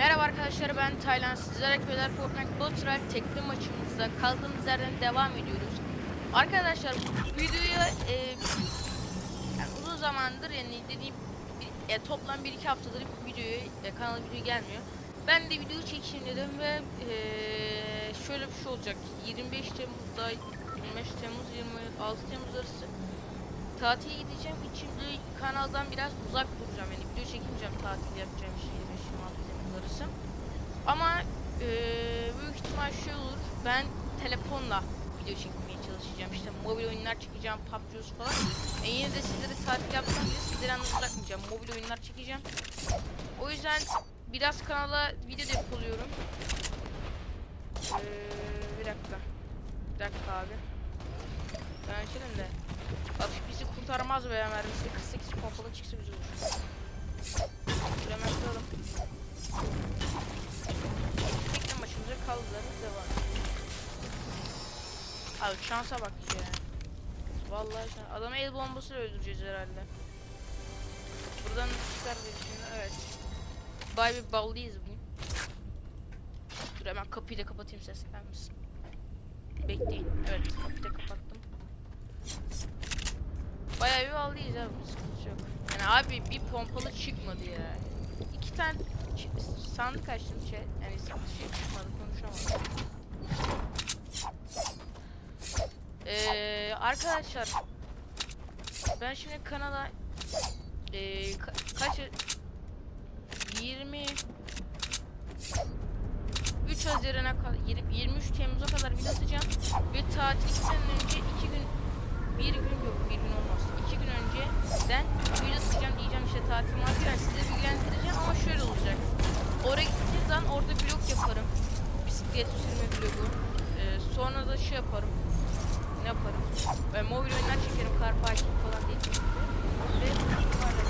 Merhaba arkadaşlar ben Taylan. Sizlerle köyler Fortnite Blood Trial tekli maçımızda kaldığımız yerden devam ediyoruz. Arkadaşlar bu videoya e, yani uzun zamandır yani dediğim e, toplam 1-2 haftadır videoya e, kanala video gelmiyor. Ben de video çekeyim dedim ve e, şöyle bir şey olacak. 25 Temmuz'da 25 Temmuz 26 Temmuz arası tatile gideceğim. Şimdi kanaldan biraz uzak duracağım. Yani video çekmeyeceğim tatil yapacağım şey 25-26 Temmuz arası. Ama eee büyük ihtimal şey olur. Ben telefonla video çekmeye çalışacağım. İşte mobil oyunlar çekeceğim. PUBG falan. E yine de sizlere tatil yapsam bile sizleri yalnız bırakmayacağım. Mobil oyunlar çekeceğim. O yüzden biraz kanala video depoluyorum. Eee bir dakika. Bir dakika abi. Ben açarım da. Hafif bizi kurtarmaz veya mermisi 48 pompalı çıksa güzel olur. Hemen Tekne başımıza kaldılar. Devam. Abi şansa bak ya. Vallahi şans. Adamı el bombasıyla öldüreceğiz herhalde. Buradan çıkar düşünüyorum. Evet. Bay bir ballıyız bugün. Dur hemen kapıyı da kapatayım ses. Bekleyin. Evet kapıyı da kapattım. Bayağı bir ballıyız abi. Sıkıntı yok. Yani abi bir pompalı çıkmadı ya. İki tane sandık açtım şey. Yani şey çıkmadı konuşamadım. Ee, arkadaşlar ben şimdi kanala ee, ka- kaç 20 3 Haziran'a kadar 23 Temmuz'a kadar video atacağım ve tatilden önce 2 gün bir gün yok bir gün olmaz iki gün önceden video atacağım diyeceğim işte tatil var size şöyle olacak. Oraya gittiğim orada vlog yaparım. Bisiklet sürme vlogu Ee, sonra da şey yaparım. Ne yaparım? Ben mobil oyunlar çekerim. Kar parking falan diye ve paylaşırım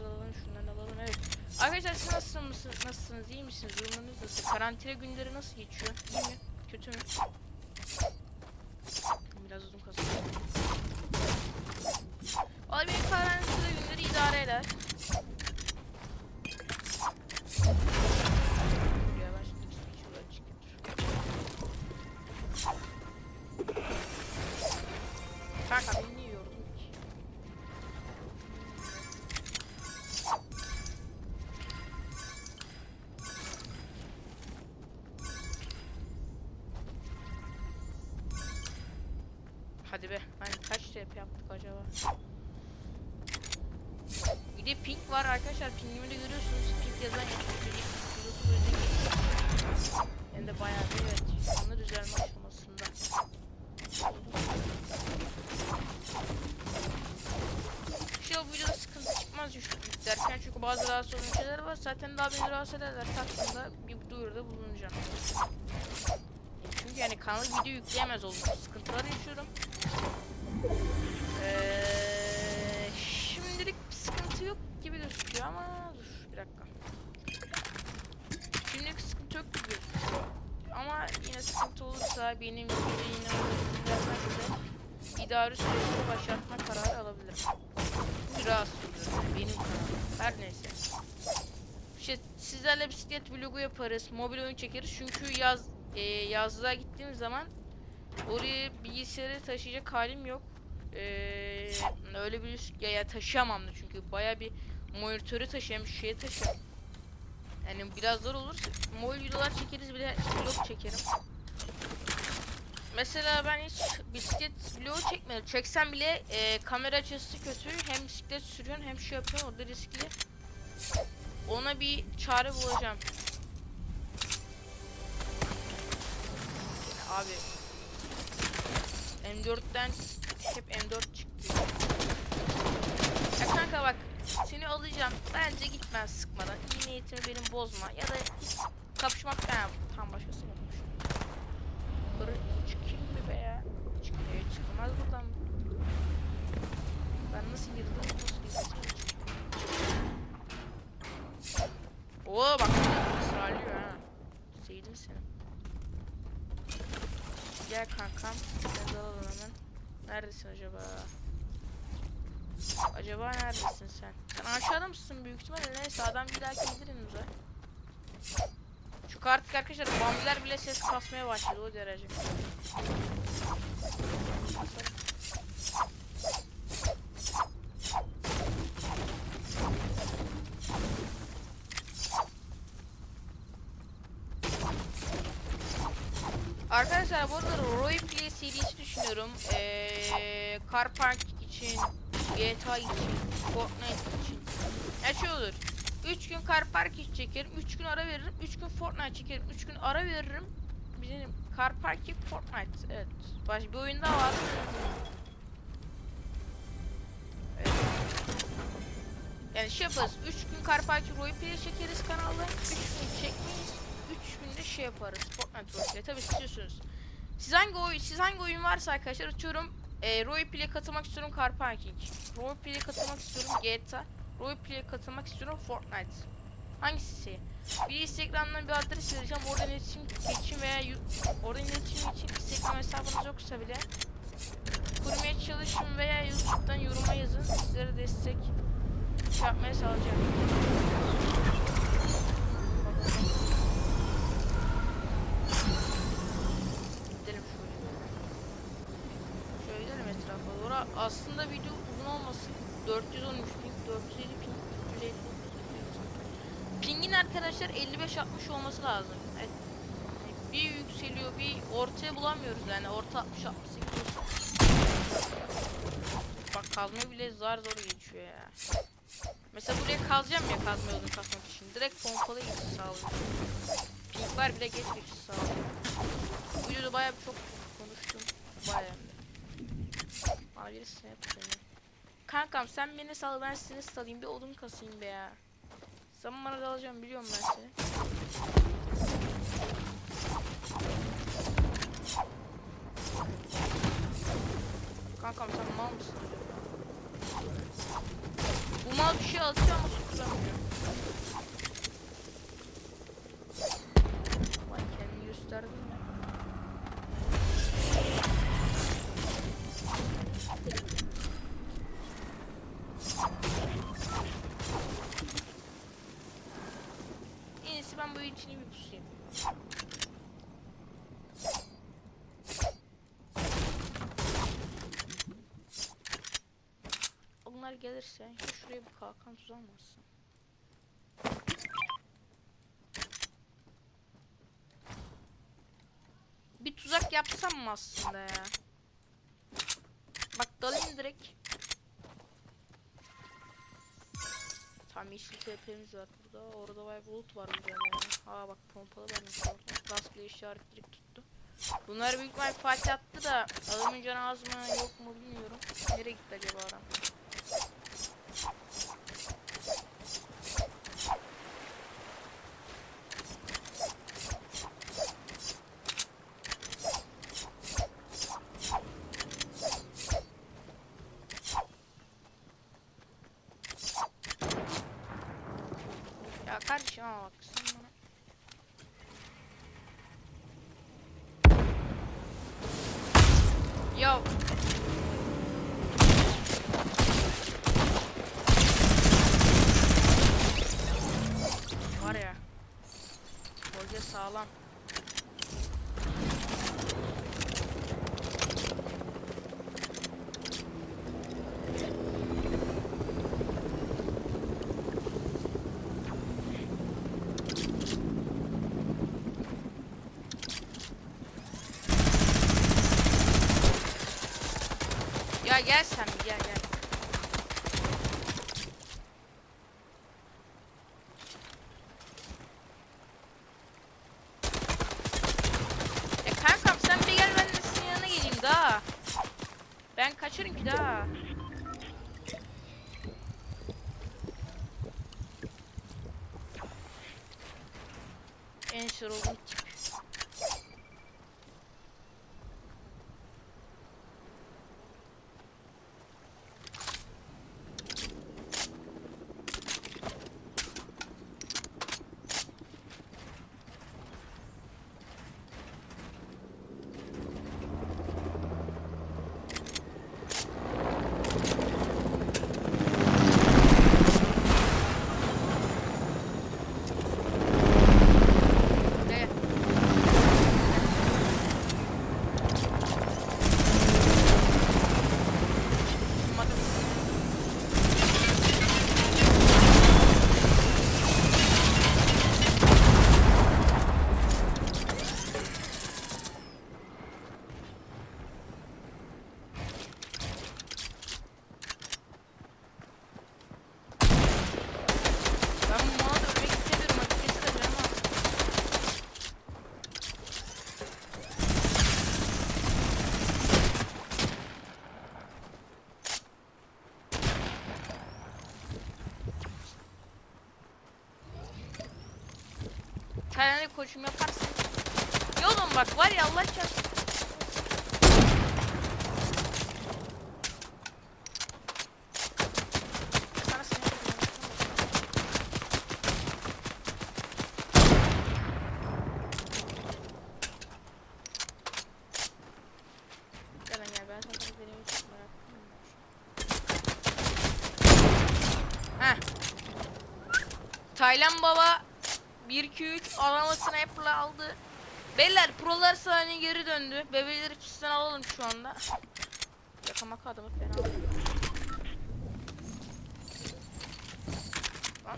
alalım, şunları alalım. Evet. Arkadaşlar nasılsınız, nasılsınız, iyi misiniz, durumunuz nasıl? Karantina günleri nasıl geçiyor? İyi mi? Kötü mü? Kaç TP yaptık acaba? Bir de pink var arkadaşlar. Pingimi de görüyorsunuz. Pink yazan yapıyor. Hem de bayağı bir evet. Onlar düzelme aşamasında. Şey o videoda sıkıntı çıkmaz yüklerken çünkü bazı rahatsız olan şeyler var. Zaten daha beni rahatsız ederler. Taktığımda bir duyuruda bulunacağım. Çünkü yani kanala video yükleyemez oldum. Sıkıntılar yaşıyorum. Eee şimdilik bir sıkıntı yok gibi gözüküyor ama dur bir dakika. Şimdilik sıkıntı yok gibi gözüküyor. Ama yine sıkıntı olursa benim gibi yine vermezse idari süreçleri başlatma kararı alabilirim. Rahatsız oluyorum benim kararım. Her neyse. sizlerle bisiklet vlogu yaparız. Mobil oyun çekeriz. Çünkü yaz e, yazlığa gittiğim zaman oraya bilgisayarı taşıyacak halim yok. Ee, öyle bir ya, ya taşıyamam da çünkü baya bir monitörü taşıyan bir şeye taşıyorum. Yani biraz zor olur. Mobil videolar çekeriz bile vlog çekerim. Mesela ben hiç bisiklet vlogu çekmedim. Çeksem bile e, kamera açısı kötü. Hem bisiklet sürüyorsun hem şey yapıyorsun. Orada riskli. Ona bir çare bulacağım. Abi M4'ten hep M4 çıktı. Ya kanka bak seni alacağım. Bence gitmez sıkmadan. İyi niyetimi benim bozma. Ya da kapışmak ben tam başkası yapmış. Yukarı çıkayım mı be ya? Çıkmıyor çıkılmaz buradan. Ben nasıl girdim? Nasıl girdim? Oo bak ısrarlıyor ha. Sevdim seni. Gel kankam. Sen de hemen. Neredesin acaba? Acaba neredesin sen? Sen aşağıda mısın büyük ihtimalle neyse adam bir dahaki gelir önümüze. Şu artık arkadaşlar bambiler bile ses kasmaya başladı o derece. Arkadaşlar bu arada Roleplay serisi düşünüyorum. Ee, Car Park için, GTA için, Fortnite için. Ya şey olur. 3 gün Car Park için çekerim, 3 gün ara veririm, 3 gün Fortnite çekerim, 3 gün ara veririm. Bizim Car Park Fortnite. Evet. Başka bir oyun daha var. Evet. Yani şey yaparız. 3 gün Car Park Roleplay çekeriz kanalda. 3 gün çekmeyiz. 3 günde şey yaparız. Fortnite Roleplay. Tabii istiyorsunuz. Siz hangi oyun, siz hangi oyun varsa arkadaşlar atıyorum. E, Roleplay'e katılmak istiyorum Car Parking. Roleplay'e katılmak istiyorum GTA. Roleplay'e katılmak istiyorum Fortnite. Hangisi? Bir Instagram'dan bir adres vereceğim. Oradan iletişim için veya oradan iletişim için Instagram hesabınız yoksa bile kurmaya çalışın veya YouTube'dan yoruma yazın. Sizlere destek yapmaya sağlayacağım. Arkadaşlar 55-60 olması lazım. Yani bir yükseliyor, bir ortaya bulamıyoruz yani. Orta 60 68 Bak kazma bile zar zor geçiyor ya. Mesela buraya kazacağım ya kazma yolunu kasmak için. Direkt pompalı geçiş sağlıyor. Ping var bile geç geçiş sağlıyor. Bu videoda bayağı çok konuştum. Bayağı. Bana birisi ne yapıyor ya? Kankam sen beni sal ben seni salayım bir odun kasayım be ya. Sen bana da alacağım biliyorum ben seni. Kankam sen mal mısın? Bu mal bir şey atıyor ama. Vay kendini gösterdin mi? En iyisi ben bu içini bir pusayım. Onlar gelirse ya şuraya bir kalkan tuzamazsın. Bir tuzak yapsam mı aslında ya? Bak dalayım direkt. Tam yeşil tepemiz var burada. Orada vay bulut var güzel yani. Aa bak pompalı varmış orada. Rastgele işaret direkt tuttu. Bunları büyük ihtimal Fatih attı da adamın canı az mı yok mu bilmiyorum. Nereye gitti acaba adam? Ya kardeşim ama bak sen bana. Ya. Var ya. sağlam. Ya gel sen bir gel gel. Ya kankam sen bir gel ben de senin yanına geleyim daha. Ben kaçarım ki daha. En sorulun tip. Ne? Olmadı. Ben bu mala dönmek istemiyorum. Açıkçası da canım az. Koçum yaparsın. Yolun bak var ya Allah çarpsın. Sana sinir oluyorum. Gel lan gel ben sana vereyim çok merak ettim. Heh. Taylan baba 1 2 3 aramasını Apple aldı. Beyler prolar sahne geri döndü. Bebeleri çizsen alalım şu anda. Yakamak adamı fena. Lan.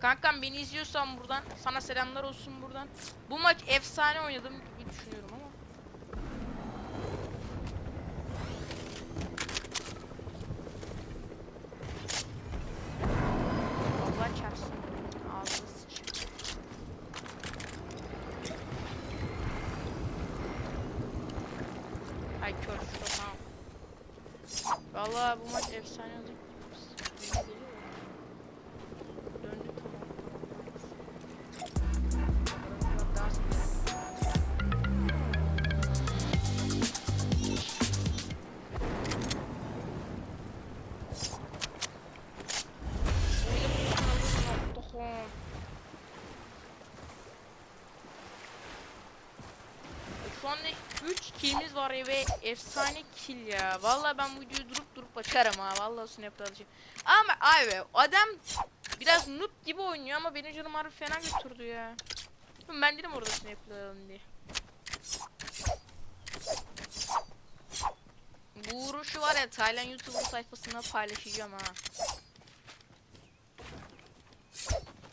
Kankam beni izliyorsan buradan sana selamlar olsun buradan. Bu maç efsane oynadım gibi düşünüyorum ama. Allah çarpsın. Ağzını sıçayım. Ay kör şurada tamam. Vallahi bu maç efsane anda 3 killimiz var ve efsane kill ya. Vallahi ben bu videoyu durup durup açarım ha. Vallahi snap alacağım. Ama abi adam biraz noob gibi oynuyor ama beni canım harbi fena götürdü ya. Ben dedim orada snaplayalım diye. Bu vuruşu var ya Tayland YouTuber sayfasına paylaşacağım ha.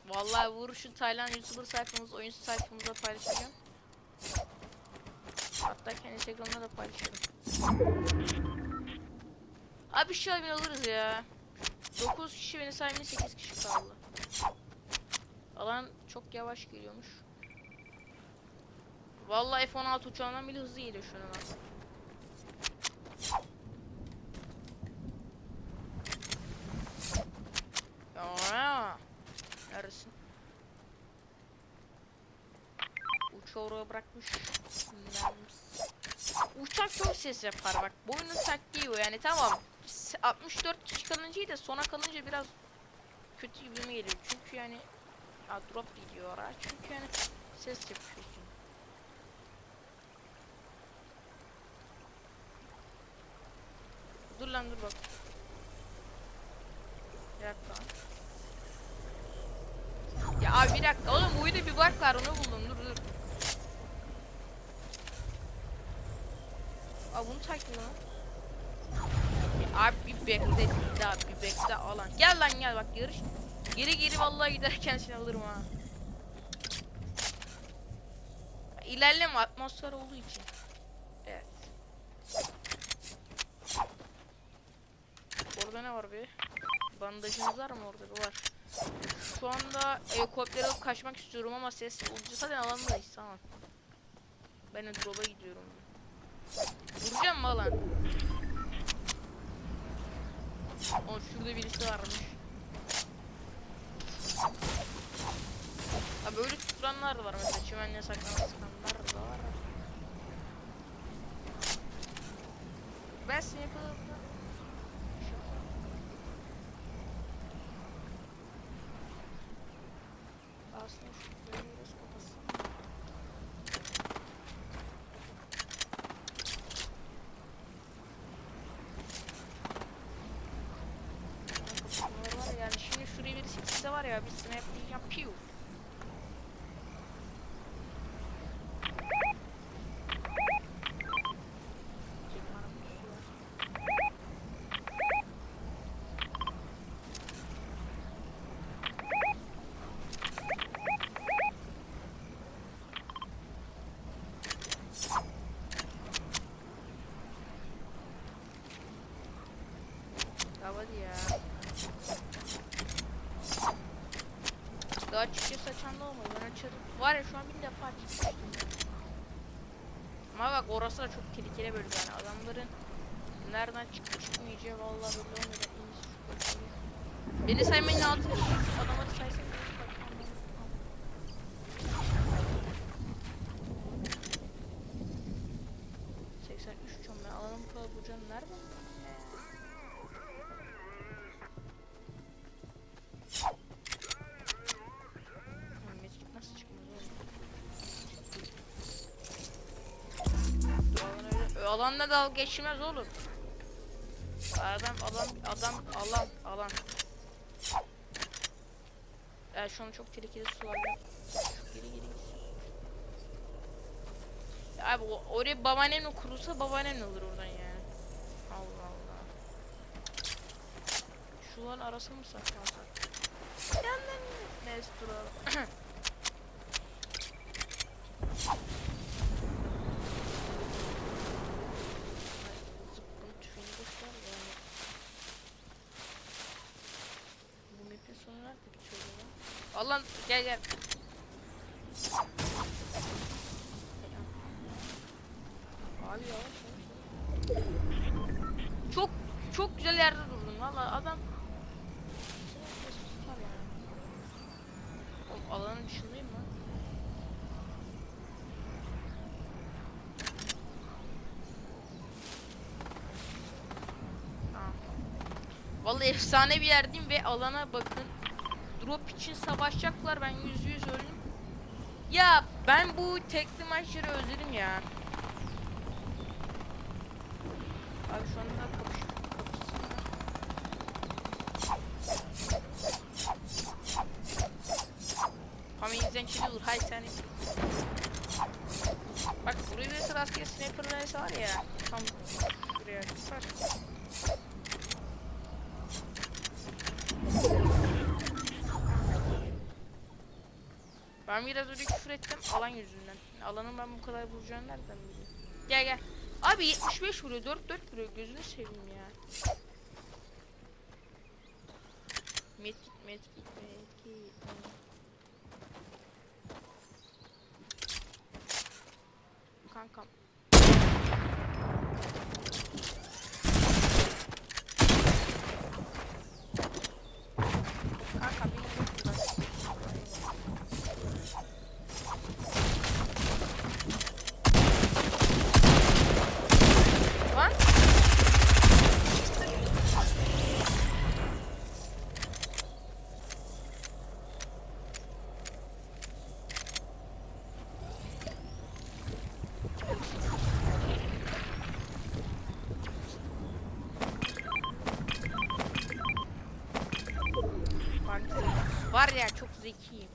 Vallahi vuruşu Tayland YouTuber sayfamız, oyuncu sayfamıza paylaşacağım. Hatta kendi Instagram'da da paylaşırım. Abi şu an alırız ya. 9 kişi beni saymıyor 8 kişi kaldı. Alan çok yavaş geliyormuş. Vallahi F-16 uçağından bile hızlı geliyor şu an alan. Ya. Neredesin? Uçağı oraya bırakmış. Uçak çok ses yapar bak. Bu oyunun taktiği o yani tamam. S- 64 kişi kalınca iyi de sona kalınca biraz kötü gibi mi geliyor? Çünkü yani ya drop gidiyor ara. Çünkü yani ses yapıyorsun. Dur lan dur bak. Bir dakika. Ya abi bir dakika oğlum bu uydu bir bak var onu buldum dur dur. Aa bunu takip lan. Abi bir bekle daha bir bekle alan. Gel lan gel bak yarış. Geri geri vallahi giderken seni alırım ha. İlerleme atmosfer olduğu için. Evet. Orada ne var be? Bandajınız var mı orada? Var. Şu anda helikoptere alıp kaçmak istiyorum ama ses olunca zaten alandayız tamam. Ben de drop'a gidiyorum. Vuracağım mı alan? O şurada birisi varmış. Ha böyle tutulanlar var mesela çimenle saklanan sıkanlar da var. Ben seni yapalım. Aslında şu böyle biraz kapatsam. Kapatmaları var ya, yani şimdi şuraya bir sikse var ya bir snap yapıyor. Ya hadi ya. Daha çıkıyor saçan da olmadı ben açarım. Var ya şu an bir defa açmıştım. Ama bak orası da çok tehlikeli bölge yani adamların nereden çıkıp çıkmayacağı vallahi belli bölgeyi. Beni saymayın altı adamları saysın. Alanla dalga geçilmez oğlum. Adam adam adam alan alan. Ya şu an çok tehlikeli sularda. Şu geri geri. Ya abi oraya babaannen kurulsa babaannen olur oradan ya. Allah Allah. Şuların arasını mı saklasak? Yandan neyse duralım. Allah gel gel. Abi yavaş. Çok çok güzel yerde durdun valla adam. Oğlum alanın dışındayım lan. Vallahi efsane bir yerdeyim ve alana bakın. Drop için savaşacaklar ben yüzde yüz öldüm. Ya ben bu tekli maçları özledim ya. Abi şu anda kapış kişi olur. Hay sen. Bak buraya bir rastgele sniper neyse var ya. Tam buraya çıkar. Ben biraz öyle küfür ettim alan yüzünden. Alanın ben bu kadar bulacağını nereden bileyim? Gel gel. Abi 75 vuruyor 4 4 vuruyor gözünü seveyim ya. Medkit medkit medkit. Kankam. Var ya çok zekiyim.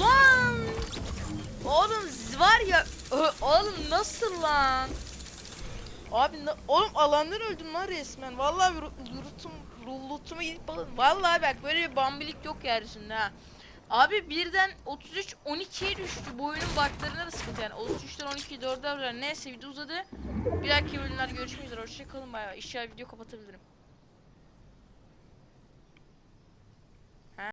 Lan! Oğlum var ya oğlum nasıl lan? Abi oğlum alandan öldüm lan resmen. Vallahi yurtum rullutuma gidip bakın. Vallahi bak böyle bir bambilik yok yeryüzünde ha. Abi birden 33 12'ye düştü. Bu oyunun bug'larına da sıkıntı yani. 33'ten 12'ye 4'e neyse video uzadı. Bir dahaki bölümler görüşmek üzere. Hoşçakalın bayağı. İşler video kapatabilirim.